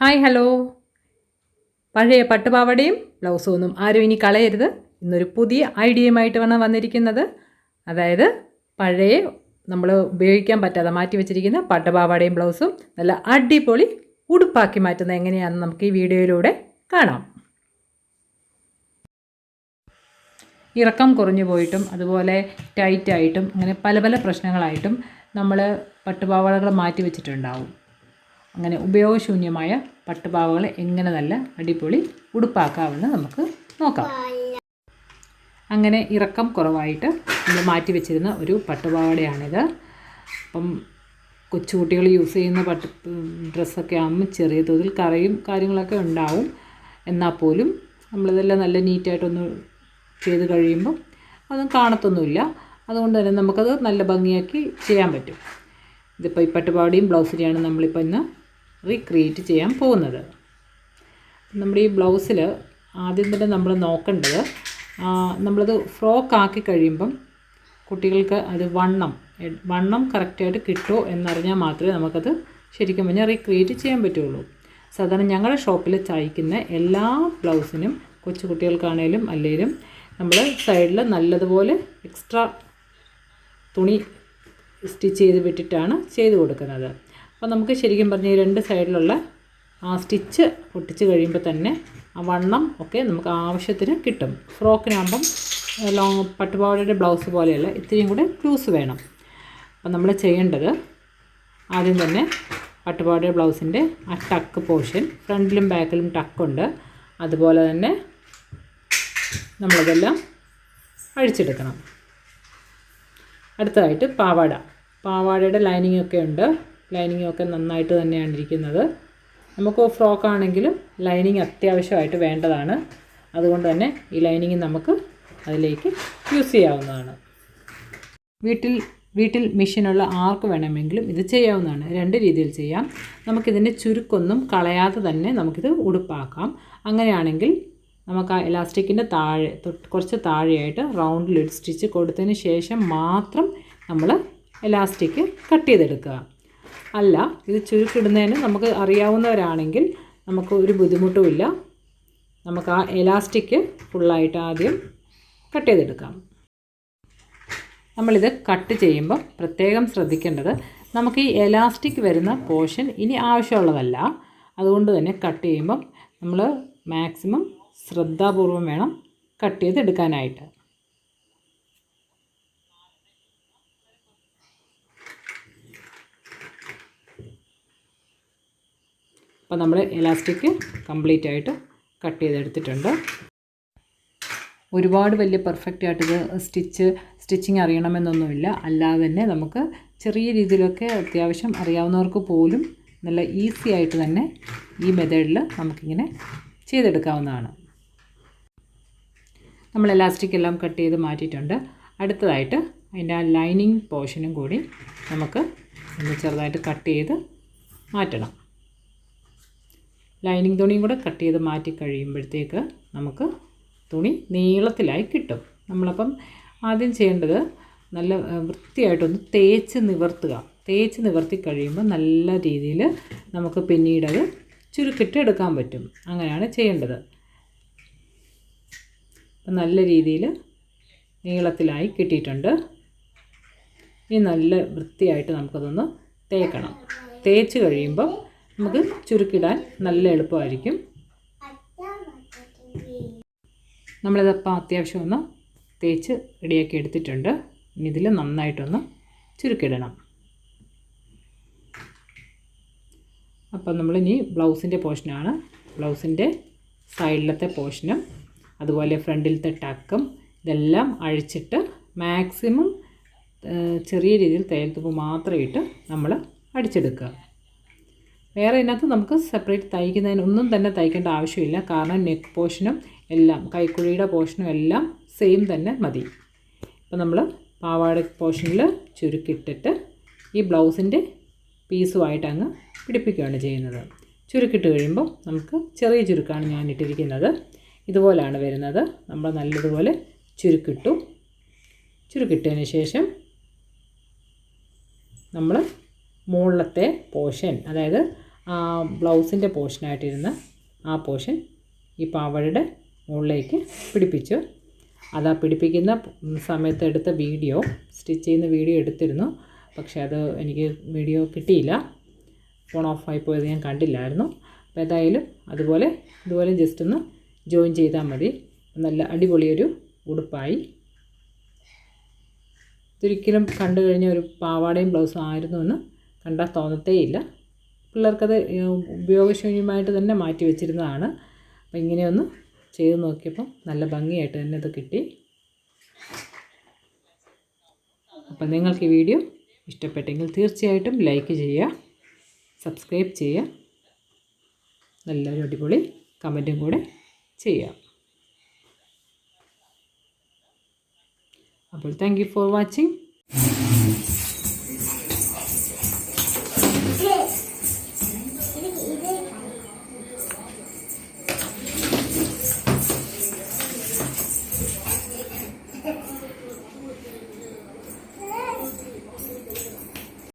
Hi hello പഴയ പട്ടുപാവടയും ബ്ലൗസും ഒന്നും ആരും ഇനി കളയരുത്. ഇന്നൊരു പുതിയ ഐഡിയയുമായിട്ട് വേണം വന്നിരിക്കുന്നത്. അതായത് പഴയ നമ്മൾ ഉപയോഗിക്കാൻ പറ്റാതെ മാറ്റി വെച്ചിരിക്കുന്ന പട്ടുപാവാടയും ബ്ലൗസും നല്ല അടിപൊളി ഉടുപ്പാക്കി മാറ്റുന്നത് എങ്ങനെയാണെന്ന് നമുക്ക് ഈ വീഡിയോയിലൂടെ കാണാം. ഇറക്കം കുറഞ്ഞു പോയിട്ടും അതുപോലെ ടൈറ്റായിട്ടും അങ്ങനെ പല പല പ്രശ്നങ്ങളായിട്ടും നമ്മൾ പട്ടുപാവാടകൾ മാറ്റി വെച്ചിട്ടുണ്ടാവും. അങ്ങനെ ഉപയോഗശൂന്യമായ പട്ടുപാവകൾ എങ്ങനെ നല്ല അടിപൊളി ഉടുപ്പാക്കാമെന്ന് നമുക്ക് നോക്കാം. അങ്ങനെ ഇറക്കം കുറവായിട്ട് നമ്മൾ മാറ്റി വെച്ചിരുന്ന ഒരു പട്ടുപാവാടയാണിത്. അപ്പം കൊച്ചുകുട്ടികൾ യൂസ് ചെയ്യുന്ന പട്ട് ഡ്രസ്സൊക്കെ ആകുമ്പോൾ ചെറിയ തോതിൽ കറയും കാര്യങ്ങളൊക്കെ ഉണ്ടാവും. എന്നാൽ പോലും നമ്മളിതെല്ലാം നല്ല നീറ്റായിട്ടൊന്ന് ചെയ്ത് കഴിയുമ്പം അതും കാണത്തൊന്നുമില്ല. അതുകൊണ്ട് തന്നെ നമുക്കത് നല്ല ഭംഗിയാക്കി ചെയ്യാൻ പറ്റും. ഇതിപ്പോൾ ഈ പട്ടുപാവടിയും ബ്ലൗസിനെയാണ് നമ്മളിപ്പോൾ ഇന്ന് റീക്രിയേറ്റ് ചെയ്യാൻ പോകുന്നത്. നമ്മുടെ ഈ ബ്ലൗസിൽ ആദ്യം തന്നെ നമ്മൾ നോക്കേണ്ടത് നമ്മളത് ഫ്രോക്ക് ആക്കി കഴിയുമ്പം കുട്ടികൾക്ക് അത് വണ്ണം വണ്ണം കറക്റ്റായിട്ട് കിട്ടുമോ എന്നറിഞ്ഞാൽ മാത്രമേ നമുക്കത് ശരിക്കും പറഞ്ഞാൽ റീക്രിയേറ്റ് ചെയ്യാൻ പറ്റുള്ളൂ. സാധാരണ ഞങ്ങളുടെ ഷോപ്പിൽ തയ്ക്കുന്ന എല്ലാ ബ്ലൗസിനും കൊച്ചു കുട്ടികൾക്കാണേലും അല്ലെങ്കിലും നമ്മൾ സൈഡിൽ നല്ലതുപോലെ എക്സ്ട്രാ തുണി സ്റ്റിച്ച് ചെയ്ത് വിട്ടിട്ടാണ് ചെയ്ത് കൊടുക്കുന്നത്. അപ്പോൾ നമുക്ക് ശരിക്കും പറഞ്ഞാൽ ഈ രണ്ട് സൈഡിലുള്ള ആ സ്റ്റിച്ച് പൊട്ടിച്ച് കഴിയുമ്പോൾ തന്നെ ആ വണ്ണം ഒക്കെ നമുക്ക് ആവശ്യത്തിന് കിട്ടും. ഫ്രോക്കിനാകുമ്പം ലോങ് പട്ടുപാവടയുടെ ബ്ലൗസ് പോലെയല്ല ഇത്തിരിയും കൂടെ ക്ലൂസ് വേണം. അപ്പം നമ്മൾ ചെയ്യേണ്ടത് ആദ്യം തന്നെ പട്ടുപാവടയുടെ ബ്ലൗസിന്റെ ആ ടക്ക് പോർഷൻ ഫ്രണ്ടിലും ബാക്കിലും ടക്കുണ്ട് അതുപോലെ തന്നെ നമ്മളതെല്ലാം അഴിച്ചെടുക്കണം. അടുത്തതായിട്ട് പാവാട. പാവാടയുടെ ലൈനിങ് ഒക്കെ ഉണ്ട്. ലൈനിങ് ഒക്കെ നന്നായിട്ട് തന്നെയാണ് ഇരിക്കുന്നത്. നമുക്ക് ഫ്രോക്ക് ആണെങ്കിലും ലൈനിങ് അത്യാവശ്യമായിട്ട് വേണ്ടതാണ്. അതുകൊണ്ട് തന്നെ ഈ ലൈനിങ് നമുക്ക് അതിലേക്ക് യൂസ് ചെയ്യാവുന്നതാണ്. വീട്ടിൽ വീട്ടിൽ മെഷീനുള്ള ആർക്ക് വേണമെങ്കിലും ഇത് ചെയ്യാവുന്നതാണ്. രണ്ട് രീതിയിൽ ചെയ്യാം. നമുക്കിതിന്റെ ചുരുക്കൊന്നും കളയാതെ തന്നെ നമുക്കിത് ഉടുപ്പാക്കാം. അങ്ങനെയാണെങ്കിൽ നമുക്ക് ആ എലാസ്റ്റിക്കിന്റെ താഴെ കുറച്ച് താഴെയായിട്ട് റൗണ്ടിൽ ഒരു സ്റ്റിച്ച് കൊടുത്തതിന് ശേഷം മാത്രം നമ്മൾ ഇലാസ്റ്റിക് കട്ട് ചെയ്തെടുക്കുക. അല്ല ഇത് ചുരുക്കിടുന്നതിന് നമുക്ക് അറിയാവുന്നവരാണെങ്കിൽ നമുക്ക് ഒരു ബുദ്ധിമുട്ടുമില്ല നമുക്ക് ആ എലാസ്റ്റിക് ഫുള്ളായിട്ട് ആദ്യം കട്ട് ചെയ്തെടുക്കാം. നമ്മളിത് കട്ട് ചെയ്യുമ്പോൾ പ്രത്യേകം ശ്രദ്ധിക്കേണ്ടത് നമുക്ക് ഈ എലാസ്റ്റിക് വരുന്ന പോർഷൻ ഇനി ആവശ്യമുള്ളതല്ല. അതുകൊണ്ട് തന്നെ കട്ട് ചെയ്യുമ്പം നമ്മൾ മാക്സിമം ശ്രദ്ധാപൂർവം വേണം കട്ട് ചെയ്തെടുക്കാനായിട്ട്. അപ്പോൾ നമ്മൾ എലാസ്റ്റിക് കംപ്ലീറ്റ് ആയിട്ട് കട്ട് ചെയ്തെടുത്തിട്ടുണ്ട്. ഒരുപാട് വലിയ പെർഫെക്റ്റ് ആയിട്ട് ഇത് സ്റ്റിച്ച് സ്റ്റിച്ചിങ് അറിയണമെന്നൊന്നുമില്ല. അല്ലാതെ തന്നെ നമുക്ക് ചെറിയ രീതിയിലൊക്കെ അത്യാവശ്യം അറിയാവുന്നവർക്ക് പോലും നല്ല ഈസി ആയിട്ട് തന്നെ ഈ മെത്തേഡിൽ നമുക്കിങ്ങനെ ചെയ്തെടുക്കാവുന്നതാണ്. നമ്മൾ എലാസ്റ്റിക് എല്ലാം കട്ട് ചെയ്ത് മാറ്റിയിട്ടുണ്ട്. അടുത്തതായിട്ട് അതിന്റെ ആ ലൈനിങ് പോർഷനും കൂടി നമുക്ക് ഒന്ന് ചെറുതായിട്ട് കട്ട് ചെയ്ത് മാറ്റണം. ലൈനിങ് തുണിയും കൂടെ കട്ട് ചെയ്ത് മാറ്റി കഴിയുമ്പോഴത്തേക്ക് നമുക്ക് തുണി നീളത്തിലായി കിട്ടും. നമ്മളപ്പം ആദ്യം ചെയ്യേണ്ടത് നല്ല വൃത്തിയായിട്ടൊന്ന് തേച്ച് നിവർത്തുക. തേച്ച് നിവർത്തി കഴിയുമ്പോൾ നല്ല രീതിയിൽ നമുക്ക് പിന്നീടത് ചുരുക്കിട്ട് എടുക്കാൻ പറ്റും. അങ്ങനെയാണ് ചെയ്യേണ്ടത്. നല്ല രീതിയിൽ നീളത്തിലായി കിട്ടിയിട്ടുണ്ട്. ഇനി നല്ല വൃത്തിയായിട്ട് നമുക്കതൊന്ന് തേക്കണം. തേച്ച് കഴിയുമ്പോൾ നമുക്ക് ചുരുക്കിടാൻ നല്ല എളുപ്പമായിരിക്കും. നമ്മളിത് അപ്പം അത്യാവശ്യം ഒന്ന് തേച്ച് റെഡിയാക്കി എടുത്തിട്ടുണ്ട്. ഇനി ഇതിൽ നന്നായിട്ടൊന്ന് ചുരുക്കിടണം. അപ്പം നമ്മളിനി ബ്ലൗസിന്റെ പോർഷനാണ്. ബ്ലൗസിന്റെ സൈഡിലത്തെ പോർഷനും അതുപോലെ ഫ്രണ്ടിലത്തെ ടക്കും ഇതെല്ലാം അഴിച്ചിട്ട് മാക്സിമം ചെറിയ രീതിയിൽ തയ്യൽത്തുപ്പ് മാത്രം ഇട്ട് നമ്മൾ അടിച്ചെടുക്കുക. വേറെ ഇതിനകത്ത് നമുക്ക് സെപ്പറേറ്റ് തയ്ക്കുന്നതിന് ഒന്നും തന്നെ തയ്ക്കേണ്ട ആവശ്യമില്ല. കാരണം നെക്ക് പോർഷനും എല്ലാം കൈക്കുഴിയുടെ പോർഷനും എല്ലാം സെയിം തന്നെ മതി. ഇപ്പം നമ്മൾ പാവാട പോർഷനിൽ ചുരുക്കിട്ടിട്ട് ഈ ബ്ലൗസിന്റെ പീസുമായിട്ട് അങ്ങ് പിടിപ്പിക്കുകയാണ് ചെയ്യുന്നത്. ചുരുക്കിട്ട് കഴിയുമ്പോൾ നമുക്ക് ചെറിയ ചുരുക്കാണ് ഞാൻ ഇട്ടിരിക്കുന്നത്. ഇതുപോലെയാണ് വരുന്നത്. നമ്മൾ നല്ലതുപോലെ ചുരുക്കിട്ടു. ചുരുക്കിട്ടതിന് ശേഷം നമ്മൾ മുകളിലത്തെ പോർഷൻ അതായത് ബ്ലൗസിന്റെ പോർഷനായിട്ടിരുന്ന ആ പോർഷൻ ഈ പാവയുടെ മുകളിലേക്ക് പിടിപ്പിച്ചു. അത് ആ പിടിപ്പിക്കുന്ന സമയത്ത് എടുത്ത വീഡിയോ സ്റ്റിച്ച് ചെയ്യുന്ന വീഡിയോ എടുത്തിരുന്നു. പക്ഷേ അത് എനിക്ക് വീഡിയോ കിട്ടിയില്ല. ഫോൺ ഓഫായി പോയത് ഞാൻ കണ്ടില്ലായിരുന്നു. അപ്പോൾ ഏതായാലും അതുപോലെ ഇതുപോലെ ജസ്റ്റ് ഒന്ന് ജോയിൻ ചെയ്താൽ മതി. നല്ല അടിപൊളിയൊരു ഉടുപ്പായി. ഇതൊരിക്കലും കണ്ടു കഴിഞ്ഞ ഒരു പാവാടയും ബ്ലൗസും ആയിരുന്നു എന്ന് കണ്ടാൽ തോന്നത്തേയില്ല. പിള്ളേർക്കത് ഉപയോഗശൂന്യമായിട്ട് തന്നെ മാറ്റി വെച്ചിരുന്നതാണ്. അപ്പം ഇങ്ങനെയൊന്ന് ചെയ്ത് നോക്കിയപ്പം നല്ല ഭംഗിയായിട്ട് തന്നെ ഇത് കിട്ടി. അപ്പം നിങ്ങൾക്ക് ഈ വീഡിയോ ഇഷ്ടപ്പെട്ടെങ്കിൽ തീർച്ചയായിട്ടും ലൈക്ക് ചെയ്യുക സബ്സ്ക്രൈബ് ചെയ്യുക നല്ലൊരു അടിപൊളി കമന്റും കൂടെ ചെയ്യാം അപ്പോൾ താങ്ക് യു ഫോർ വാച്ചിങ്.